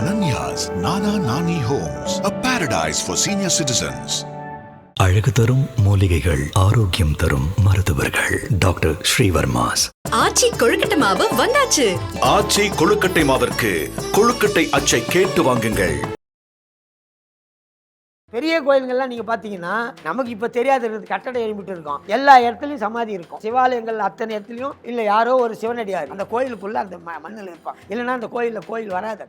Ananya's Nana Nani Homes, a paradise for senior citizens. அழகு தரும் மூலிகைகள் ஆரோக்கியம் தரும் மருத்துவர்கள். டாக்டர் ஸ்ரீவர்மாஸ். ஆச்சி கொழுக்கட்டை மாவு வந்தாச்சு. ஆச்சி கொழுக்கட்டை மாவிற்கு கொழுக்கட்டை அச்சை கேட்டு வாங்குங்கள். பெரிய கோயில்கள்லாம் நீங்க பாத்தீங்கன்னா நமக்கு இப்ப தெரியாது இருக்குது கட்டடம் எழுப்பிட்டு இருக்கோம். எல்லா இடத்துலயும் சமாதி இருக்கும். சிவாலயங்கள் அத்தனை இடத்துலயும் இல்ல யாரோ ஒரு சிவனடியார். அந்த கோயிலுக்குள்ள அந்த ம- இருப்பான். இல்லைன்னா அந்த கோயிலில் கோயில் வராது.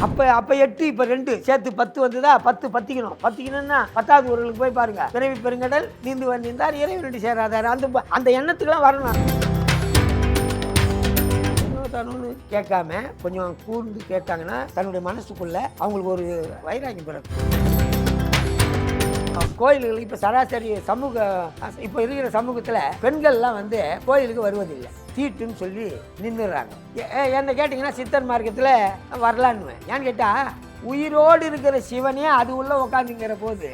அப்ப அப்ப எட்டு இப்ப ரெண்டு. சேர்த்து பத்து வந்ததா? பத்து பத்திக்கணும். பத்திக்கணும்னா பத்தாவது ஊர்களுக்கு போய் பாருங்க. பிறவி பெருங்கடல் நீந்து வந்திருந்தார் இறைவனடி சேராதார். அந்த அந்த எண்ணத்துக்குலாம் வரணும். கேட்காம கொஞ்சம் கூர்ந்து கேட்டாங்கன்னா தன்னுடைய மனசுக்குள்ள அவங்களுக்கு ஒரு வைராக்கியம் பிறக்கும். கோயில்கள் இப்போ சராசரி சமூக இப்போ இருக்கிற சமூகத்தில் பெண்கள்லாம் வந்து கோயிலுக்கு வருவதில்லை. தீட்டுன்னு சொல்லி நின்றுடுறாங்க என்ன கேட்டிங்கன்னா சித்தர் மார்க்கத்தில் வரலான்னுவேன் ஏன்னு கேட்டால் உயிரோடு இருக்கிற சிவனே அது உள்ளே உட்காந்துங்கிற போது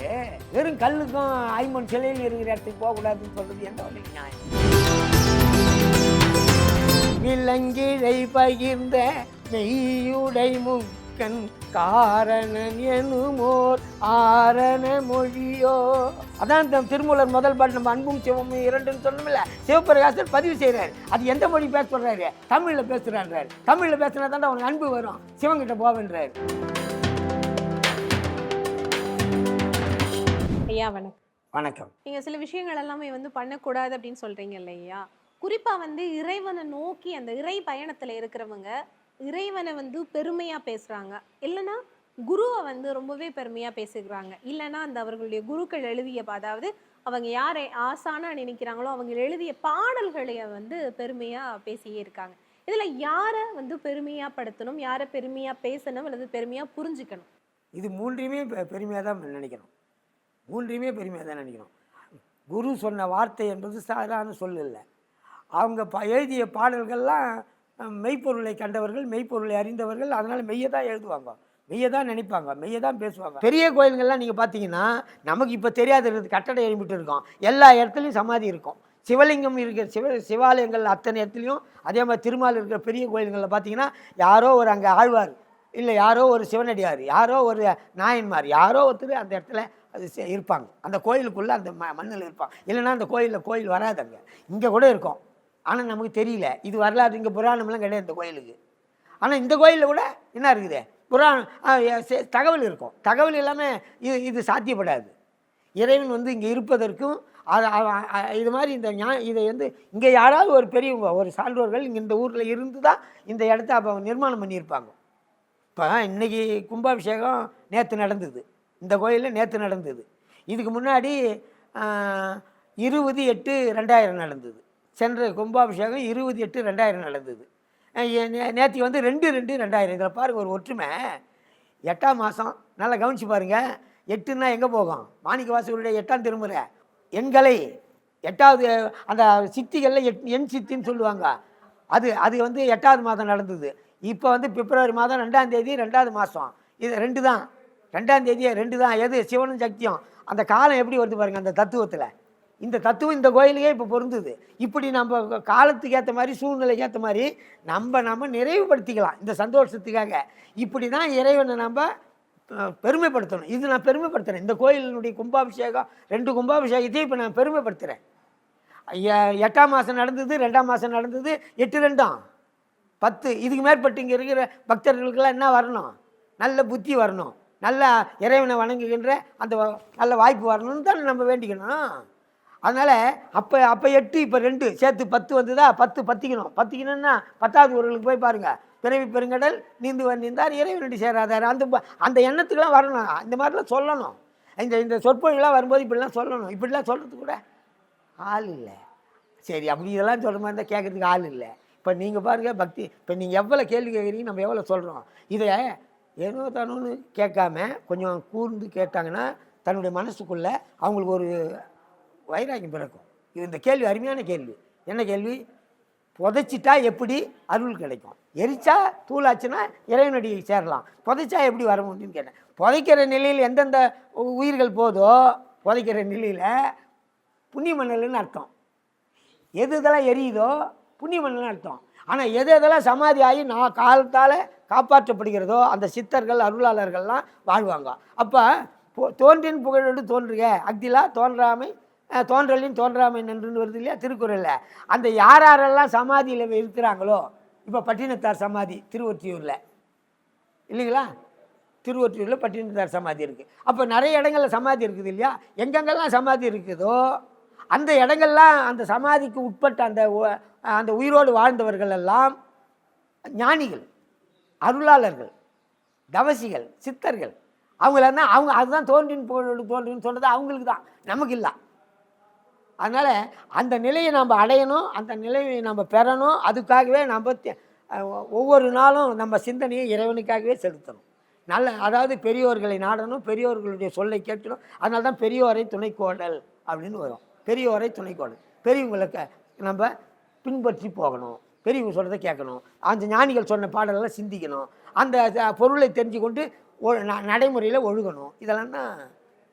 வெறும் கல்லுக்கும் ஐம்பன் சிலையில் இருக்கிற இடத்துக்கு போகக்கூடாதுன்னு சொல்கிறது எந்த வகையில் நியாயம்? விலங்கிழை பகிர்ந்த மெய்யுடை முக்கன் காரணன் எனுமோர் ஆரண மொழியோ. அதான் இந்த திருமூலர் முதல் பாட்டு நம்ம அன்பும் சிவமும் இரண்டுன்னு சொன்னோம்ல சிவபிரகாசர் பதிவு செய்கிறார் அது எந்த மொழி பேச சொல்றாரு? தமிழில் பேசுகிறான்றார் தமிழில் பேசுனா தான் அவனுக்கு அன்பு வரும். சிவங்கிட்ட போவேன்றார். ஐயா வணக்கம். வணக்கம். நீங்க சில விஷயங்கள் எல்லாமே வந்து பண்ணக்கூடாது அப்படின்னு சொல்றீங்க இல்லையா? குறிப்பாக வந்து இறைவனை நோக்கி அந்த இறை பயணத்தில் இருக்கிறவங்க இறைவனை வந்து பெருமையாக பேசுகிறாங்க இல்லைன்னா குருவை வந்து ரொம்பவே பெருமையாக பேசுகிறாங்க. இல்லைன்னா அந்த அவர்களுடைய குருக்கள் எழுதிய அதாவது அவங்க யாரை ஆசானா நினைக்கிறாங்களோ அவங்க எழுதிய பாடல்களை வந்து பெருமையாக பேசியே இருக்காங்க. இதில் யாரை வந்து பெருமையாக படுத்தணும் யாரை பெருமையாக பேசணும் அல்லது பெருமையாக புரிஞ்சுக்கணும்? இது மூன்றையுமே பெருமையாக தான் நினைக்கணும். மூன்றையுமே பெருமையாக தான் நினைக்கணும். குரு சொன்ன வார்த்தை என்பது சாதாரண சொல் இல்லை அவங்க ப எழுதிய பாடல்கள்லாம் மெய்ப்பொருளை கண்டவர்கள் மெய்ப்பொருளை அறிந்தவர்கள் அதனால் மெய்யை தான் எழுதுவாங்க. மெய்யை தான் நினைப்பாங்க மெய்யை தான் பேசுவாங்க. பெரிய கோயில்கள்லாம் நீங்கள் பார்த்தீங்கன்னா நமக்கு இப்போ தெரியாத இருக்குது கட்டடம் எழுப்பிட்டு இருக்கோம். எல்லா இடத்துலையும் சமாதி இருக்கும். சிவலிங்கம் இருக்கிற சிவ சிவாலயங்கள் அத்தனை இடத்துலையும் அதே மாதிரி திருமால் இருக்கிற பெரிய கோயில்களில் பார்த்தீங்கன்னா யாரோ ஒரு அங்கே ஆழ்வார் இல்லை யாரோ ஒரு சிவனடியார் யாரோ ஒரு நாயன்மார் யாரோ ஒருத்தர் அந்த இடத்துல அது இருப்பாங்க. அந்த கோயிலுக்குள்ளே அந்த ம மண்ணில் இருப்பாங்க. இல்லைன்னா அந்த கோயிலில் கோயில் வராது அங்கே. இங்கே கூட இருக்கும். ஆனால் நமக்கு தெரியல. இது வரலாறு இங்கே புராணம்லாம் கிடையாது இந்த கோயிலுக்கு. ஆனால் இந்த கோயிலில் கூட என்ன இருக்குது? புராணம் தகவல் இருக்கும். தகவல் இல்லாமல் இது இது சாத்தியப்படாது. இறைவன் வந்து இங்கே இருப்பதற்கும் அது இது மாதிரி இந்த ஞா இதை வந்து இங்கே யாராவது ஒரு பெரியவங்க ஒரு சான்றோர்கள் இங்கே இந்த ஊரில் இருந்து தான் இந்த இடத்த அப்போ நிர்மாணம் பண்ணியிருப்பாங்க. இப்போ இன்னைக்கு கும்பாபிஷேகம் நேற்று நடந்தது. இந்த கோயிலில் நேற்று நடந்தது. இதுக்கு முன்னாடி இருபது எட்டு ரெண்டாயிரம் நடந்தது. சென்ற கும்பாபிஷேகம் இருபது எட்டு ரெண்டாயிரம் நடந்தது. நேற்று வந்து ரெண்டு ரெண்டு ரெண்டாயிரம். இதில் பாருங்க ஒரு ஒற்றுமை. எட்டாம் மாதம் நல்லா கவனிச்சு பாருங்கள் எட்டுன்னா எங்கே போகும்? மாணிக்க வாசகருடைய எட்டாம் திருமுறை. எண்களை எட்டாவது அந்த சித்திகளில் எட் எண் சித்தின்னு சொல்லுவாங்க. அது அது வந்து எட்டாவது மாதம் நடந்தது. இப்போ வந்து பிப்ரவரி மாதம் ரெண்டாம் தேதி ரெண்டாவது மாதம் இது ரெண்டு தான். ரெண்டாம் தேதி ரெண்டு தான். எது? சிவனும் சக்தியும். அந்த காலம் எப்படி வருது பாருங்க அந்த தத்துவத்தில். இந்த தத்துவம் இந்த கோயிலுக்கே இப்போ பொருந்துது. இப்படி நம்ம காலத்துக்கு ஏற்ற மாதிரி சூழ்நிலைக்கு ஏற்ற மாதிரி நம்ம நம்ம நிறைவுபடுத்திக்கலாம். இந்த சந்தோஷத்துக்காக. இப்படி தான் இறைவனை நம்ம பெருமைப்படுத்தணும். இது நான் பெருமைப்படுத்துகிறேன் இந்த கோயிலினுடைய கும்பாபிஷேகம் ரெண்டு கும்பாபிஷேகத்தையும் இப்போ நான் பெருமைப்படுத்துகிறேன் எ- எட்டாம் மாதம் நடந்தது ரெண்டாம் மாதம் நடந்தது எட்டு ரெண்டாம். பத்து. இதுக்கு மேற்பட்டு இங்கே இருக்கிற பக்தர்களுக்கெல்லாம் என்ன வரணும்? நல்ல புத்தி வரணும். நல்ல இறைவனை வணங்குகின்ற அந்த நல்ல வாய்ப்பு வரணும்னு தான் நம்ம வேண்டிக்கணும். அதனால் அப்போ அப்போ எட்டு இப்போ ரெண்டு. சேர்த்து பத்து வந்ததா? பத்து பத்திக்கணும். பத்திக்கணும்னா பத்தாவது ஊர்களுக்கு போய் பாருங்கள் பிறவி பெருங்கடல் நீந்து நீந்தார் இறைவனுடைய சேராதார். அந்த ப- அந்த எண்ணத்துக்குலாம் வரணும். இந்த மாதிரிலாம் சொல்லணும். இந்த இந்த சொற்பொழிலாம் வரும்போது இப்படிலாம் சொல்லணும். இப்படிலாம் சொல்கிறது கூட ஆள் இல்லை. சரி அப்படி இதெல்லாம் சொல்கிற மாதிரி இருந்தால் கேட்குறதுக்கு ஆள் இல்லை. இப்போ நீங்கள் பாருங்கள் பக்தி. இப்போ நீங்கள் எவ்வளோ கேள்வி கேட்குறீங்க நம்ம எவ்வளோ சொல்கிறோம் இதை ஏனோ தானோன்னு கேட்காம கொஞ்சம் கூர்ந்து கேட்டாங்கன்னா தன்னுடைய மனசுக்குள்ளே அவங்களுக்கு ஒரு வைராக்கியம் பிறக்கும். இது இந்த கேள்வி அருமையான கேள்வி. என்ன கேள்வி? புதைச்சிட்டா எப்படி அருள் கிடைக்கும்? எரிச்சா தூளாச்சுன்னா இறைவனடி சேரலாம். புதைச்சா எப்படி வர முடியும்னு கேட்டேன். புதைக்கிற நிலையில் எந்தெந்த உயிர்கள் போதோ புதைக்கிற நிலையில் புண்ணிய மணல்னு அர்த்தம். எது இதெல்லாம் எரியுதோ புண்ணிய மணல்னு அர்த்தம். ஆனால் எது எதெல்லாம் சமாதி ஆகி நான் காலத்தால் காப்பாற்றப்படுகிறதோ அந்த சித்தர்கள் அருளாளர்கள்லாம் வாழ்வாங்க. அப்போ தோன்றின் புகழோடு தோன்றுக. அக்திலா தோன்றாமை தோன்றலின் தோன்றாமை நன்றுன்னு வருது இல்லையா? திருக்குறளில். அந்த யார் யாரெல்லாம் சமாதியில் இருக்கிறாங்களோ? இப்போ பட்டினத்தார் சமாதி திருவொற்றியூரில். இல்லைங்களா? திருவொற்றியூரில் பட்டினத்தார் சமாதி இருக்குது அப்போ நிறைய இடங்களில் சமாதி இருக்குது இல்லையா? எங்கெங்கெல்லாம் சமாதி இருக்குதோ அந்த இடங்கள்லாம் அந்த சமாதிக்கு உட்பட்ட அந்த அந்த உயிரோடு வாழ்ந்தவர்கள் எல்லாம் ஞானிகள் அருளாளர்கள் தவசிகள் சித்தர்கள். அவங்கள அவங்க அதுதான் தோன்றின் புகழோடு தோன்றின்னு சொன்னது அவங்களுக்கு தான் நமக்கு இல்லை. அதனால் அந்த நிலையை நம்ம அடையணும் அந்த நிலையை நம்ம பெறணும். அதுக்காகவே நம்ம ஒவ்வொரு நாளும் நம்ம சிந்தனையை இறைவனுக்காகவே செலுத்தணும். நல்ல அதாவது பெரியோர்களை நாடணும் பெரியோர்களுடைய சொல்லை கேட்கணும். அதனால தான் பெரியோரை துணைக்கோடல் அப்படின்னு வரும். பெரியோரை துணைக்கோடல். பெரியவங்களுக்கு நம்ம பின்பற்றி போகணும். பெரியவங்க சொல்கிறத கேட்கணும். அந்த ஞானிகள் சொன்ன பாடலெல்லாம் சிந்திக்கணும். அந்த பொருளை தெரிஞ்சு கொண்டு நடைமுறையில் ஒழுகணும். இதெல்லாம் தான்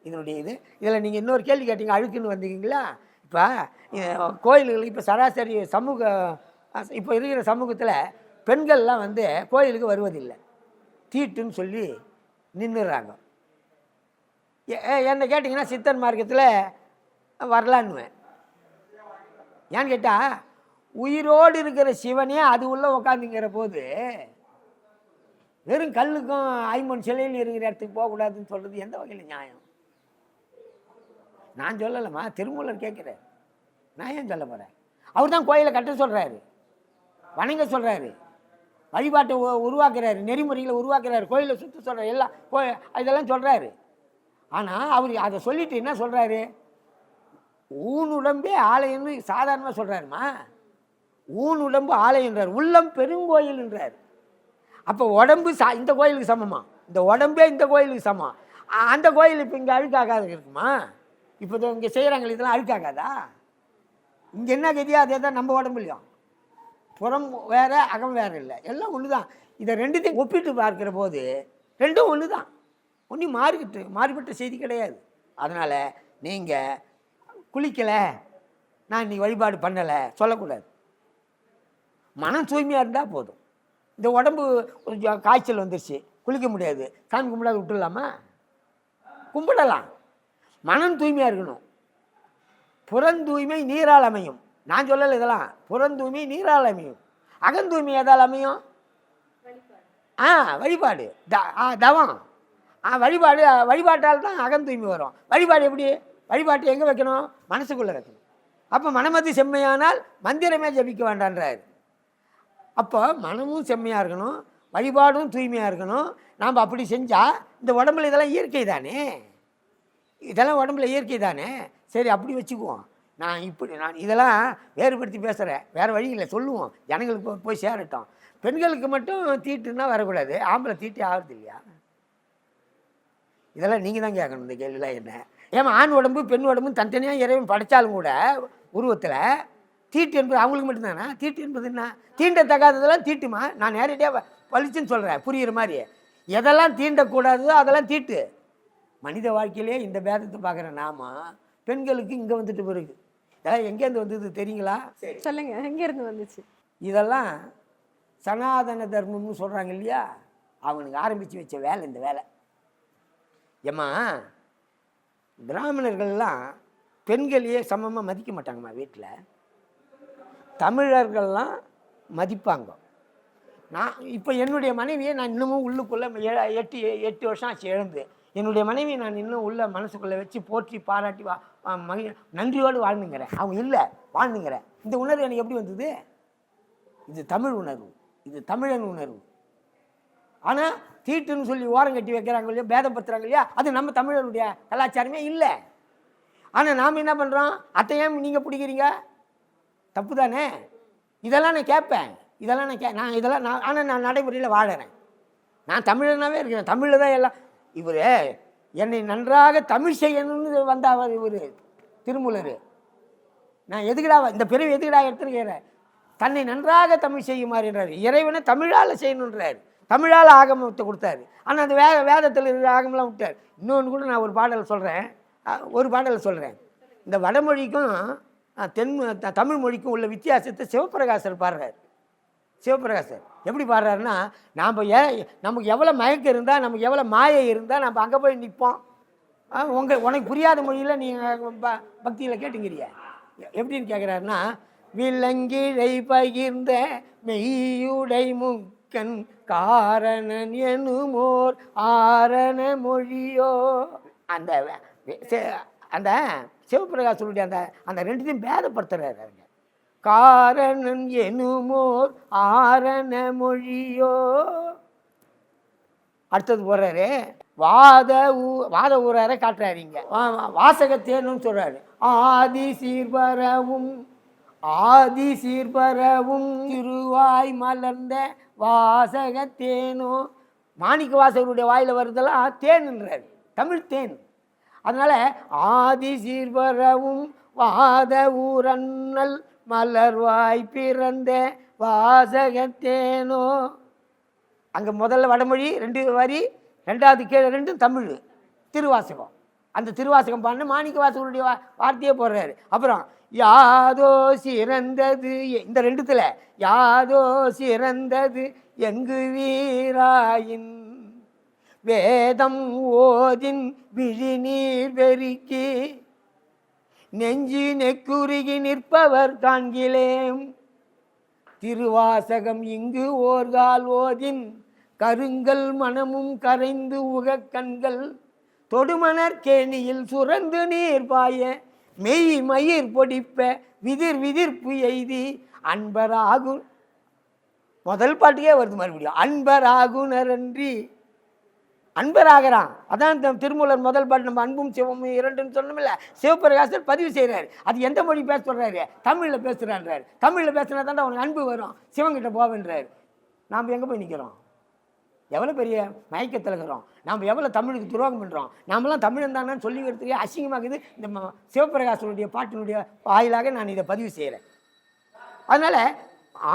இதனுடைய இது. இதில் நீங்கள் இன்னொரு கேள்வி கேட்டீங்க அழுக்குன்னு வந்தீங்களா இப்போ கோயில்கள் இப்போ சராசரி சமூக இப்போ இருக்கிற சமூகத்தில் பெண்கள்லாம் வந்து கோயிலுக்கு வருவதில்லை. தீட்டுன்னு சொல்லி நின்றுறாங்க என்னை கேட்டிங்கன்னா சித்தன் மார்க்கத்தில் வரலான்னுவேன். ஏன்னு கேட்டால் உயிரோடு இருக்கிற சிவனே அது உள்ளே உட்காந்துங்கிற போது வெறும் கல்லுக்கும் ஐம்பன் சிலையில் இருக்கிற இடத்துக்கு போகக்கூடாதுன்னு சொல்கிறது எந்த வகையில் நியாயம்? நான் சொல்லலைம்மா திருமூலர் கேட்குறாரு. நான் ஏன் சொல்ல போகிறேன் அவர் தான் கோயிலை கட்ட சொல்கிறாரு வணங்க சொல்கிறாரு வழிபாட்டை உருவாக்குறாரு. நெறிமுறைகளை உருவாக்குறாரு. கோயிலை சுற்ற சொல்கிறார் எல்லாம் கோ இதெல்லாம் சொல்கிறாரு ஆனால் அவர் அதை சொல்லிட்டு என்ன சொல்கிறாரு ஊன் உடம்பே ஆலயம்னு சாதாரணமாக சொல்கிறாருமா ஊன் உடம்பு ஆலயன்றார் உள்ளம் பெருங்கோயில்ன்றார் அப்போ உடம்பு சா இந்த கோயிலுக்கு சமமா? இந்த உடம்பே இந்த கோயிலுக்கு சமம். அந்த கோயில் இப்போ இங்கே அழுக்காக இருக்குமா? இப்போ இங்கே செய்கிறாங்களே இதெல்லாம் அழுக்காகாதா இங்கே என்ன கதியா அதே தான் நம்ம உடம்புலையும். புறம் வேறு அகம் வேறு இல்லை. எல்லாம் ஒன்று தான். இதை ரெண்டுத்தையும் ஒப்பிட்டு பார்க்குற போது ரெண்டும் ஒன்று தான். ஒன்றும் மாறிக்கிட்டு மாறுபட்ட செய்தி கிடையாது. அதனால் நீங்கள் குளிக்கலை. நான் இன்னைக்கு வழிபாடு பண்ணலை. சொல்லக்கூடாது. மனம் தூய்மையாக இருந்தால் போதும். இந்த உடம்பு கொஞ்சம் காய்ச்சல் வந்துருச்சு. குளிக்க முடியாது. சாமி கும்பிடாது விட்டுடலாமா? கும்பிடலாம். மனம் தூய்மையாக இருக்கணும். புறந்தூய்மை நீரால் அமையும். நான் சொல்லலை இதெல்லாம். புறந்தூய்மை நீரால் அமையும். அகந்தூய்மை எதால் அமையும்? ஆ வழிபாடு. த ஆ தவம். ஆ வழிபாடு வழிபாட்டால் தான் அகந்தூய்மை வரும். வழிபாடு எப்படி? வழிபாட்டு எங்கே வைக்கணும்? மனசுக்குள்ளே வைக்கணும். அப்போ மனமதி செம்மையானால் மந்திரமே ஜபிக்க வேண்டான்றாரு. அப்போ மனமும் செம்மையாக இருக்கணும். வழிபாடும் தூய்மையாக இருக்கணும். நாம் அப்படி செஞ்சால் இந்த உடம்புல இதெல்லாம் இயற்கை தானே? இதெல்லாம் உடம்புல இயற்கை தானே? சரி அப்படி வச்சுக்குவோம். நான் இப்படி நான் இதெல்லாம் வேறுபடுத்தி பேசுகிறேன் வேறு வழி இல்லை சொல்லுவோம். ஜனங்களுக்கு போய் போய் சேரட்டும். பெண்களுக்கு மட்டும் தீட்டுன்னா வரக்கூடாது. ஆம்பளை தீட்டு ஆகிறது இல்லையா? இதெல்லாம் நீங்கள் தான் கேட்கணும் இந்த கேள்விலாம் என்ன? ஏமா ஆண் உடம்பு பெண் உடம்பு தனித்தனியாக இறைவன் படைச்சாலும் கூட உருவத்தில் தீட்டு என்பது அவங்களுக்கு மட்டும்தானா? தீட்டு என்பது என்ன? தீண்டத்தகாததெல்லாம் தீட்டுமா? நான் நேரடியாக பளிச்சுன்னு சொல்கிறேன் புரியுற மாதிரி. எதெல்லாம் தீண்டக்கூடாதோ அதெல்லாம் தீட்டு. மனித வாழ்க்கையிலே இந்த பேதத்தை பார்க்குற நாம பெண்களுக்கு இங்கே வந்துட்டு பிறகு. இதெல்லாம் எங்கேருந்து வந்தது தெரியுங்களா? சொல்லுங்க எங்க இருந்து வந்துச்சு? இதெல்லாம் சனாதன தர்மம்னு சொல்கிறாங்க இல்லையா? அவனுக்கு ஆரம்பித்து வச்ச வேலை இந்த வேலை. ஏம்மா பிராமணர்கள்லாம் பெண்களையே சமமாக மதிக்க மாட்டாங்கம்மா வீட்டில் தமிழர்கள்லாம் மதிப்பாங்க. நான் இப்போ என்னுடைய மனைவியை நான் இன்னமும் உள்ளுக்குள்ளே ஏ- எட்டு எட்டு வருஷம் ஆச்சு எழுந்து. என்னுடைய மனைவியை நான் இன்னும் உள்ள மனசுக்குள்ளே வச்சு போற்றி பாராட்டி வா மகி நன்றியோடு வாழ்ந்துங்கிறேன். அவங்க இல்லை வாழ்ந்துங்கிறேன். இந்த உணர்வு எனக்கு எப்படி வந்தது? இது தமிழ் உணர்வு. இது தமிழன் உணர்வு. ஆனால் தீட்டுன்னு சொல்லி ஓரம் கட்டி வைக்கிறாங்க இல்லையா பேதப்படுத்துறாங்க இல்லையா அது நம்ம தமிழருடைய கலாச்சாரமே இல்லை. ஆனால் நாம் என்ன பண்ணுறோம் அத்தை நீங்கள் பிடிக்கிறீங்க? தப்பு தானே? இதெல்லாம் நான் கேட்பேன். இதெல்லாம் நான் கே நான் இதெல்லாம் நான் ஆனால் நான் நடைமுறையில் வாழறேன். நான் தமிழனாகவே இருக்கிறேன் தமிழில் தான் எல்லாம் இவர் என்னை நன்றாக தமிழ் செய்யணும்னு வந்தாவார் இவர் திருமூலர். நான் எதுக்குடா இந்த பிறவி எதுக்குடா எடுத்துருக்கிறேன் தன்னை நன்றாக தமிழ் செய்யுமாறுன்றார் இறைவனை தமிழால் செய்யணுன்றார் தமிழால் ஆகமத்தை கொடுத்தாரு. ஆனால் அந்த வே வேதத்தில் இருக்கிற ஆகமெல்லாம் விட்டார். இன்னொன்று கூட நான் ஒரு பாடல் சொல்கிறேன் ஒரு பாடல் சொல்கிறேன் இந்த வடமொழிக்கும் தென் தமிழ் மொழிக்கும் உள்ள வித்தியாசத்தை சிவபிரகாசர் பாடுறார். சிவபிரகாசர். எப்படி பாடுறாருன்னா நாம் ஏ நமக்கு எவ்வளோ மயக்கம் இருந்தால் நமக்கு எவ்வளோ மாயை இருந்தால் நம்ம அங்கே போய் நிற்போம் உங்கள் உனக்கு புரியாத மொழியில் நீங்கள் ப பக்தியில் கேட்டுங்கிறிய. எப்படின்னு கேட்குறாருன்னா விலங்கிழை பகிர்ந்த மெய்யுடை முக்கன் காரணன் எனுமோர் ஆரண மொழியோ? அந்த அந்த சிவபிரகாசருடைய அந்த அந்த ரெண்டுத்தையும் பேதப்படுத்துறாரு காரணன் எனுமோர் ஆரண மொழியோ. அடுத்தது போடுறாரு வாத ஊ வாத ஊரார காட்டுறாருங்க. வாசகத்தேனும் சொல்றாரு ஆதி சீர்பரவும் ஆதி சீர்பரவும் திருவாய் மலர்ந்த வாசகத்தேனோ. மாணிக்க வாசகருடைய வாயில் வருதெல்லாம் தேன்ன்றாரு தமிழ் தேன். அதனால் ஆதி சீர்வரவும் வாத ஊரண்ணல் மலர்வாய் பிறந்த வாசகத்தேனோ அங்கே முதல்ல வடமொழி ரெண்டு வரி ரெண்டாவது கீழே ரெண்டும் தமிழ் திருவாசகம். அந்த திருவாசகம் பாடின மாணிக்க வாசகருடைய வா வார்த்தையே போடுறாரு. அப்புறம் யாதோ சிறந்தது இந்த ரெண்டுத்தில் யாதோ சிறந்தது எங்கு வீராயின்? வேதம் ஓதின் விழிநீர் வெறுக்கி நெஞ்சு நெக்குருகி நிற்பவர் காண்கிலேம் திருவாசகம் இங்கு ஓர்கால் ஓதின் கருங்கல் மனமும் கரைந்து உகக் கண்கள். தொடுமணர் கேணியில் சுரந்து நீர் பாய மெய் மயிர் பொடிப்ப விதிர் விதிர்ப்பு எய்தி அன்பராகு முதல் பாட்டுக்கே வருது மறுபடியும். அன்பராகுனரன்றி அன்பராகிறான். அதான் இந்த திருமூலர் முதல் பாட்டு நம்ம அன்பும் சிவமும் இரண்டுன்னு சொன்னோம்ல சிவபிரகாசர் பதிவு செய்கிறாரு அது எந்த மொழி பேச சொல்கிறாரு தமிழில் பேசுகிறான்றாரு தமிழில் பேசுனா தாண்டா அவனுக்கு அன்பு வரும். சிவங்கிட்ட போவேன்றார் நாம் எங்கே போய் நிற்கிறோம் எவ்வளோ பெரிய மயக்கத்தில் இருக்கிறோம். நாம் எவ்வளோ தமிழுக்கு துரோகம் பண்ணுறோம் நாமெல்லாம் தமிழன் தானே சொல்லிக்கிறதுக்கே அசிங்கமாகுது இந்த சிவபிரகாசனுடைய பாட்டினுடைய வாயிலாக நான் இதை பதிவு செய்கிறேன் அதனால்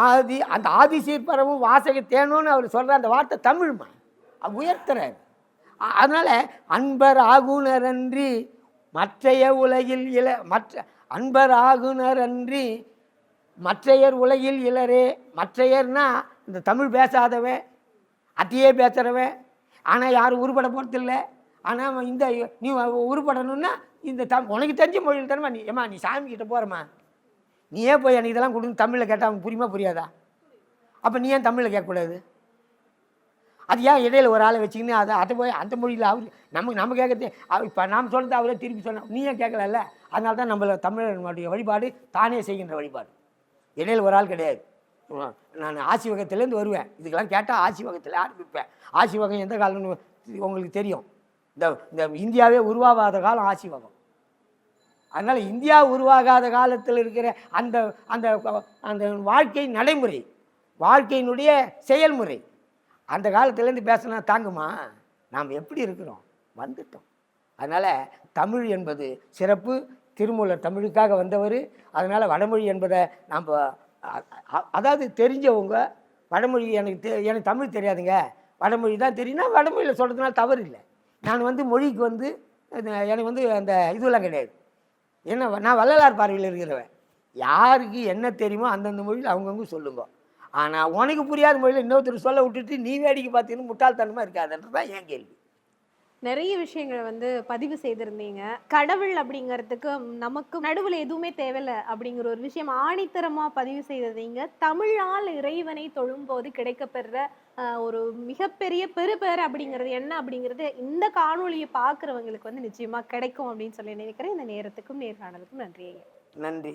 ஆதி அந்த ஆதி பரவும் வாசக தேனோன்னு அவர் சொல்கிற அந்த வார்த்தை தமிழ்மா? உயர்த்துறாரு. அதனால் அன்பர் ஆகுனரன்றி மற்றைய உலகில் இள மற்ற அன்பர் ஆகுனரன்றி மற்றையர் உலகில் இளரே மற்றையர்னா இந்த தமிழ் பேசாதவன் அத்தையே பேசுகிறவன் ஆனால் யாரும் உருப்பட போகிறதில்ல ஆனால் இந்த நீ உருப்படணும்னா இந்த தம் உனக்கு தெரிஞ்ச மொழியில் தானே நீ ஏம்மா நீ சாமி கிட்ட போகிறம்மா நீ ஏன் போய் எனக்கு இதெல்லாம் கொடுத்து தமிழில் கேட்டால் அவன் புரியுமா புரியாதா? அப்போ நீ ஏன் தமிழில் கேட்கக்கூடாது? அது ஏன் இடையில ஒரு ஆளை வச்சுக்கின்னு அதை அதை போய் அந்த மொழியில் அவர் நமக்கு நம்ம கேட்கறது இப்போ நாம் சொல்கிறது அவரே திருப்பி சொன்னோம் நீ ஏன் கேட்கலல்ல? அதனால தான் நம்மள தமிழர்களுடைய வழிபாடு தானே செய்கின்ற வழிபாடு. இடையில ஒரு ஆள் கிடையாது. நான் ஆசிவகத்திலேருந்து வருவேன். இதுக்கெல்லாம் கேட்டால் ஆசி வகத்தில் ஆரம்பிப்பேன். ஆசி வகம் எந்த காலம்னு உங்களுக்கு தெரியும். இந்த இந்த இந்தியாவே உருவாகாத காலம் ஆசி வகம். அதனால் இந்தியா உருவாகாத காலத்தில் இருக்கிற அந்த அந்த அந்த வாழ்க்கை நடைமுறை வாழ்க்கையினுடைய செயல்முறை அந்த காலத்துலேருந்து பேசினா தாங்குமா? நாம் எப்படி இருக்கிறோம்? வந்துட்டோம். அதனால் தமிழ் என்பது சிறப்பு. திருமூலர் தமிழுக்காக வந்தவர். அதனால் வடமொழி என்பதை நாம் அதாவது தெரிஞ்சவங்க வடமொழி எனக்கு தெ எனக்கு தமிழ் தெரியாதுங்க. வடமொழி தான் தெரியும்னா வடமொழியில் சொல்கிறதுனால தவறு இல்லை. நான் வந்து மொழிக்கு வந்து எனக்கு வந்து அந்த இதுவெல்லாம் கிடையாது. என்ன நான் வள்ளலார் பார்வையில் இருக்கிறவன். யாருக்கு என்ன தெரியுமோ அந்தந்த மொழியில் அவங்கவுங்க சொல்லுங்க. ஆனால் உனக்கு புரியாத மொழியில் இன்னொருத்தர் சொல்ல விட்டுட்டு நீ வேடிக்கை பார்த்தீங்கன்னு முட்டாள்தனமாக இருக்காதுன்றது தான் என் கேள்வி. நிறைய விஷயங்களை வந்து பதிவு செய்திருந்தீங்க. கடவுள் அப்படிங்கிறதுக்கு நமக்கு நடுவில் எதுவுமே தேவையில்ல அப்படிங்கிற ஒரு விஷயம் ஆணித்தரமா பதிவு செய்திருந்தீங்க. தமிழால் இறைவனை தொழும்போது கிடைக்கப்பெறுற ஆஹ், ஒரு மிகப்பெரிய பெருபேர் அப்படிங்கிறது என்ன அப்படிங்கிறது இந்த காணொளியை பார்க்குறவங்களுக்கு வந்து நிச்சயமா கிடைக்கும் அப்படின்னு சொல்லி நினைக்கிறேன். இந்த நேரத்துக்கும் நேர்காணலுக்கும் நன்றி நன்றி.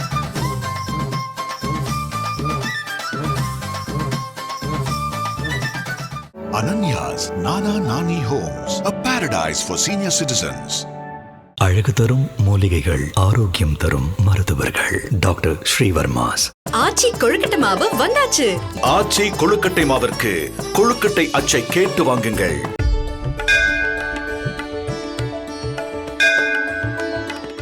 Ananya's Nana Nani Homes, a paradise for senior citizens. அழகு தரும் மூலிகைகள் ஆரோக்கியம் தரும் மருத்துவர்கள். டாக்டர் ஸ்ரீவர்மாஸ். ஆச்சி கொழுக்கட்டை மாவு வந்தாச்சு. ஆச்சி கொழுக்கட்டை மாவிற்கு கொழுக்கட்டை அச்சை கேட்டு வாங்குங்கள்.